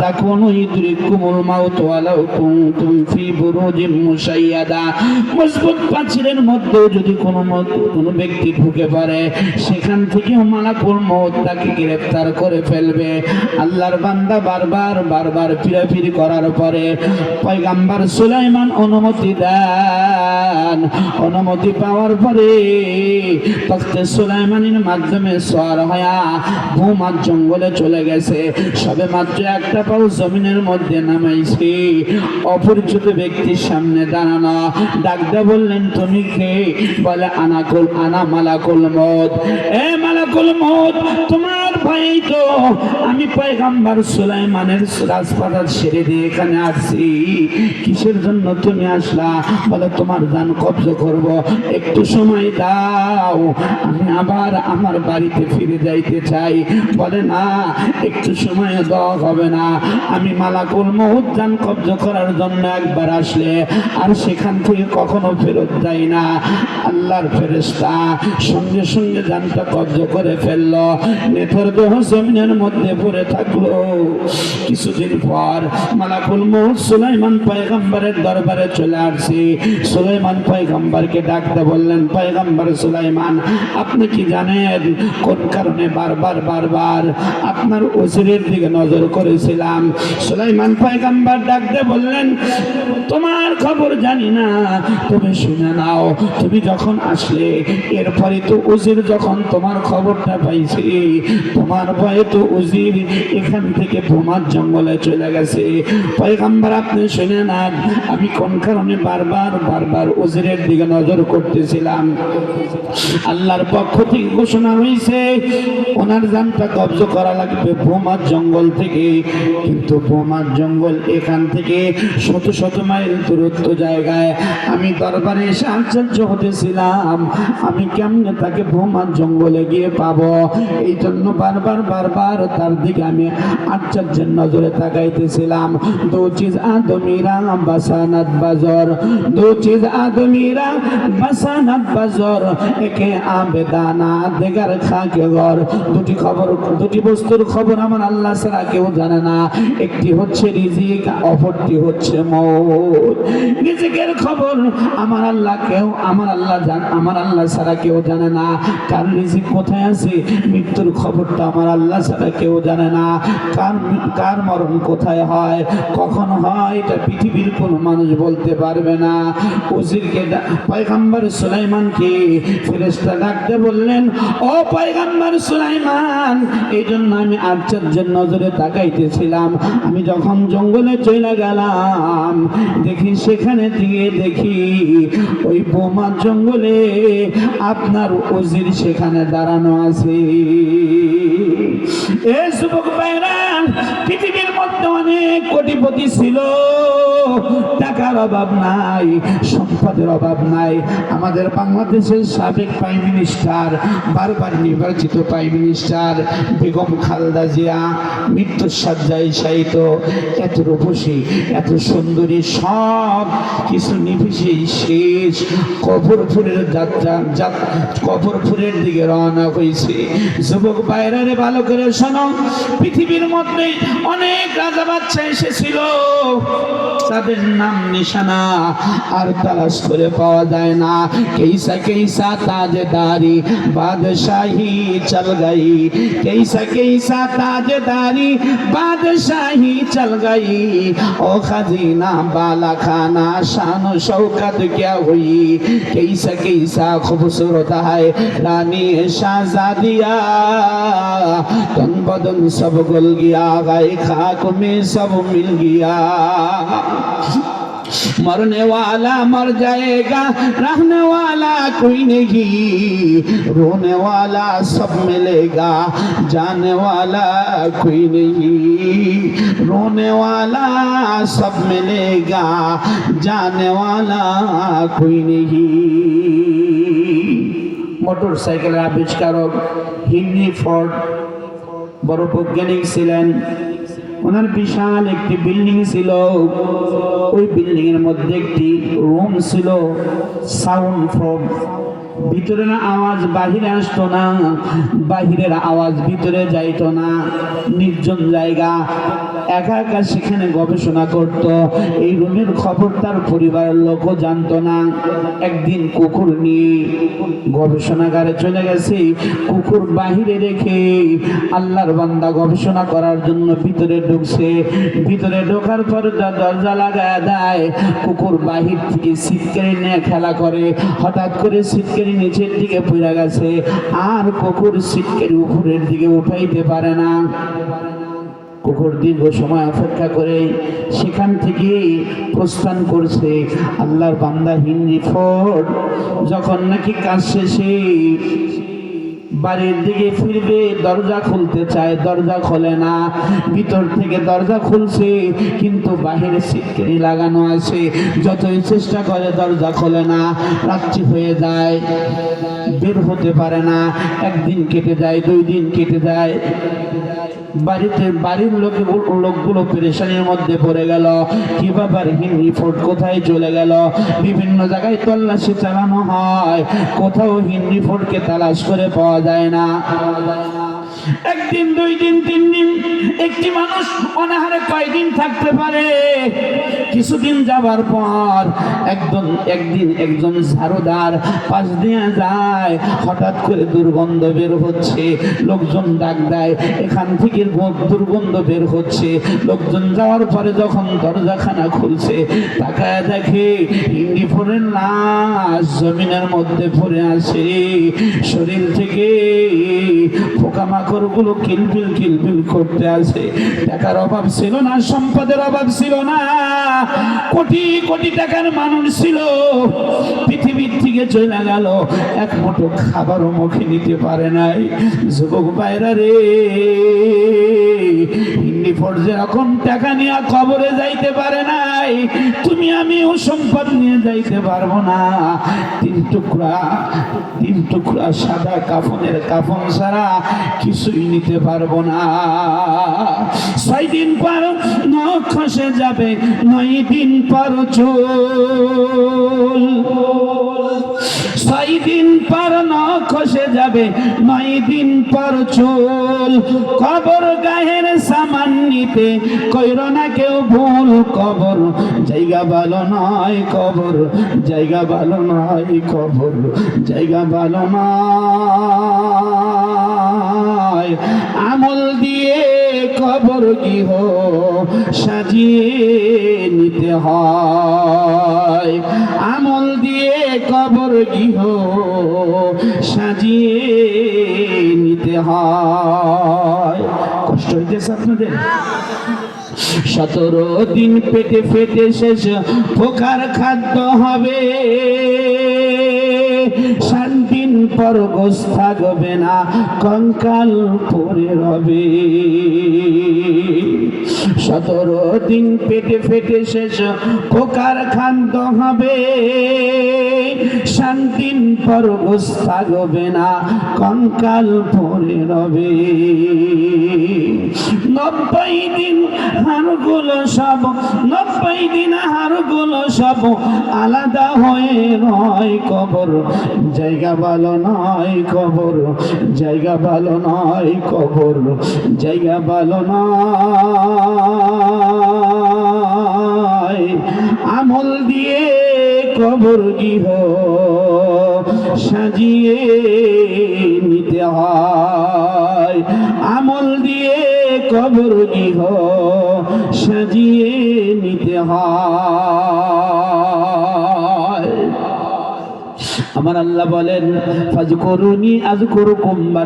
তাকুনু ইদরিকুমুল মাউত ওয়ালাউ কুনতুম ফি বুরুজিম মুশাইয়াদা। মজবুত পাঁচিলের মধ্যে যদি কোনো মত- ব্যক্তি ঢুকে পড়ে, সেখান থেকেও মালাকুল মউত তাকে গ্রেফতার করে ফেলবে। আল্লাহর বান্দা বারবার বারবার ফিরাফিরি করার পরে পয়গাম্বার সুলাইমান অনুমতি দেন। অনুমতি পাওয়ার পরে তখতে সুলাইমানের মাধ্যমে সর হয়া ভূমার জঙ্গলে চলে গেছে। সবে মাত্র একটা পাও জমিনের মধ্যে নামাইছে, অপরিচিত ব্যক্তির সামনে দাঁড়ানো। ডাক্তার বললেন, তুমি কে? বলে, আনাকুল, আনা মালাকুল মত এ মালাকুল মত তোমার তো আমি পয়গাম্বার সুলাইমানের রাজপাতার ছেড়ে দিয়ে এখানে আসছি। কিসের জন্য তুমি আসলা? বলে, তোমার জান কবজ করব। একটু সময় দাও, আমি আবার আমার বাড়িতে ফিরে যাইতে চাই। বলে, না, একটু সময় দেওয়া হবে না। আমি মালাকুল মহুদ জান কবজ করার জন্য একবার আসলে, আর সেখান থেকে কখনো ফেরত যাই না। আল্লাহর ফেরেস্তা সঙ্গে সঙ্গে জানটা কবজ করে ফেলল। নেথর দেহ জমিনের মধ্যে পড়ে থাকল। কিছুদিন পর মালাকুল মহুদ সুলাইমান পয়গম্বরের দরবারে চলে আসছি সুলাইমান পয়গম্বরকে ডাকতে বললেন, পয়গম্বর সুলাইমান, আপনি কি জানেন কোন কারণে বারবার বারবার আপনার ওসিরের দিকে নজর করেছিলাম? সুলাইমান পয়গম্বর ডাকতে বললেন, তোমার খবর জানি না তুমি শুনে নাও, তুমি যখন আসলে, এরপরে তো ওজির যখন তোমার খবরটা পাইছি তোমার ভয়ে তো উজির এখান থেকে বোমার জঙ্গলে চলে গেছে। পয়গাম্বার, আপনি শুনে নেন, আমি কোন কারণে বারবার বারবার উজিরের দিকে নজর করতেছিলাম? আল্লাহর পক্ষ থেকে ঘোষণা হয়েছে ওনার জানটা কবজ করা লাগবে বোমার জঙ্গল থেকে। কিন্তু বোমার জঙ্গল এখান থেকে শত শত মাইল দূরত্ব জায়গায়। আমি দরবারে এসে আশ্চর্য হতেছিলাম, আমি কেমনে তাকে বোমার জঙ্গলে গিয়ে পাবো? এই জন্য বারবার বারবার তার দিকে আমি আশ্চর্যের নজরে তাকাইতেছিলাম। দু চিজ আদমিরা বাসানাত বাজর। দু চিজ আদমিরা বাসানাত বাজর। একে আবেদানা দেগার খাকে ঘর দুটি খবর, দুটি বস্তুর খবর আমার আল্লাহ ছাড়া কেউ জানে না। একটি হচ্ছে রিজিক, অপরটি হচ্ছে মৌত। রিজিকের খবর আমার আল্লাহ কেউ, আমার আল্লাহ জান, আমার আল্লাহ ছাড়া কেউ জানে না। কার রিজিক কোথায় আছে? মৃত্যুর খবরটা আমার আল্লাহ ছাড়া কেউ জানে না কার কার মরণ কোথায় হয়, কখন হয়, এটা পৃথিবীর কোনো মানুষ বলতে পারবে না। উজিরকে পয়গম্বর সুলাইমানকে ফেরেশতা ডাকতে বললেন, ও পয়গম্বর সুলাইমান এই জন্য আমি আশ্চর্যের নজরে তাকাইতেছিলাম। আমি যখন জঙ্গলে চলে গেলাম, দেখি সেখানে দিয়ে দেখি ওই বোমা জঙ্গলে আপনার উজির সেখানে দাঁড়ানো আছে। এ যুবক ভাইরান পৃথিবীর মধ্যে অনেক কোটিপতি ছিল। টাকার অভাব নাই, সম্পদের অভাব নাই। আমাদের বাংলাদেশের সাবেক প্রাইম মিনিস্টার, বারবার নির্বাচিত প্রাইম মিনিস্টার বেগম খালদা জিয়া মৃত্যুর সজ্জায় শায়িত। এত রূপসী, এত সুন্দরী, সব কিছু নিভিসে শেষ। কবরপুরের যাত্রা, যাত- কবরপুরের দিকে রওনা হয়েছে। যুবক বাইরে ভালো করে শোনো। পৃথিবীর মধ্যে অনেক রাজা বাচ্চা এসেছিল তাদের নাম নিশানা আর তালাশ করে পাওয়া যায় না কেইসা কেইসা তাজদারি বাদশাহী চল গই কেইসা কেইসা তাজদারি বাদশাহী চল গই ও खजीना बाला खाना शान शौकत क्या हुई कैसा कैसा खूबसूरत है रानी शाहजादिया तन बदन सब गुल गया गाय खाक में सब मिल गया। मरने वाला मर जाएगा, रहने वाला कोई नहीं। रोने वाला सब मिलेगा, जाने वाला कोई नहीं। रोने वाला सब मिलेगा, जाने वाला कोई नहीं। मोटरसाइकिल आविष्कारक हिंदी फोर्ड বড় বৈজ্ঞানিক ছিলেন। ওনার বিশাল একটি বিল্ডিং ছিল। ওই বিল্ডিং এর মধ্যে একটি রুম ছিল, সাউন্ড ফ্রম। ভিতরের আওয়াজ, বাহিরে আসতো না। বাহিরের আওয়াজ ভিতরে যাইত না। নির্জন জায়গা। একা একা সেখানে গবেষণা করত। এই রুমের খবর তার পরিবারের লোকও জানতো না। একদিন কুকুর নিয়ে গবেষণাগারে চলে গেছে। কুকুর বাহিরে রেখে আল্লাহর বান্দা গবেষণা করার জন্য ভিতরে ঢুকছে। ভিতরে ঢোকার পর দরজা লাগায় দেয়। কুকুর বাহির থেকে সিটকারি নিয়ে খেলা করে। হঠাৎ করে সিটকারি নিচের দিকে পড়ে গেছে। আর কুকুর সিটকারি উপরের দিকে উঠাইতে পারে না। কুকুর দীর্ঘ সময় অপেক্ষা করে সেখান থেকে প্রস্থান করছে আল্লাহর বান্দা হিন্দি ফোর্ড যখন নাকি কাজ শেষে বাড়ির দিকে ফিরবে, দরজা খুলতে চায়, দরজা খোলে না। ভিতর থেকে দরজা খুলছে, কিন্তু বাহিরে সিটকেরি লাগানো আছে। যতই চেষ্টা করে, দরজা খোলে না। রাত্রি হয়ে যায়, বের হতে পারে না। একদিন কেটে যায়, দুই দিন কেটে যায়। বাড়িতে, বাড়ির লোকে লোকগুলো পেরেশানির মধ্যে পড়ে গেল। কি ব্যাপার হিন্দি ফোর্ট কোথায় চলে গেল? বিভিন্ন জায়গায় তল্লাশি চালানো হয়। কোথাও হিন্দি ফোর্টকে তালাশ করে পাওয়া যায় না। একদিন, দুই দিন, তিন দিন, একটি মানুষ অনাহারে কয়দিন থাকতে পারে? কিছুদিন যাবার পর একজন একদিন একজন ঝাড়ুদার পাশ দিয়ে যায়, হঠাৎ করে দুর্গন্ধ বের হচ্ছে, লোকজন ডাক দেয়, এখান থেকে দুর্গন্ধ বের হচ্ছে। লোকজন যাওয়ার পরে যখন দরজাখানা খুলছে, তাকায় দেখে হিন্দি ফোরের লাশ জমিনের মধ্যে পড়ে আছে। শরীর থেকে পোকামাকড় গুলো কিলবিল কিলবিল করতে আছে। টাকার অভাব ছিল না, সম্পদের অভাব ছিল না। কোটি কোটি টাকার মানুষ ছিল। পৃথিবীর থেকে চলে গেল। এক মুঠো খাবারও মুখে নিতে পারে নাই। যুবক বাইরা রে, হিন্দি ফোর যেরকম টাকা নিয়ে কবরে যাইতে পারে নাই, তুমি আমিও সম্পদ নিয়ে যাইতে পারব না। তিন টুকরা তিন টুকরা সাদা কাফনের কাফন ছাড়া কিছুই নিতে পারব না। ছয় দিন পর নখ খসে যাবে নয় দিন পর চুল। ছয় দিন পর নখ খসে যাবে নয় দিন পর চুল। কবর গায়ের সামান নিতে কইর না কেউ ভুল কবর। জায়গা ভালো নয় কবর, জায়গা ভালো নয় কবর, জায়গা ভালো নয়। আমল দিয়ে কবর গৃহ সাজিয়ে নিতে হয়। আমল দিয়ে কবর গৃহ সাজিয়ে নিতে হয়। কষ্ট হইতেছে আপনাদের? সতেরো দিন পেটে ফেটে শেষ পোকার খাদ্য হবে। সাত দিন পর গোস থাকবে না, কঙ্কাল পরে রবে। সতেরো দিন পেটে ফেটে শেষ পোকার খান্ত হবে। দিন পর গোস থাকবে না, কঙ্কাল পরে রবে। নব্বই দিন সব, নব্বই দিন সব আলাদা হয়ে নয় কবর। জায়গা ভালো নয় কবর, জায়গা ভালো নয় কবর, জায়গা ভালো নয়। আমল দিয়ে সাজিয়ে নিতে হয়। আমল দিয়ে কবর গৃহ সাজিয়ে নিতে হয়। আমার আল্লাহ বলেন ফাজ করুনি আজ করুকুম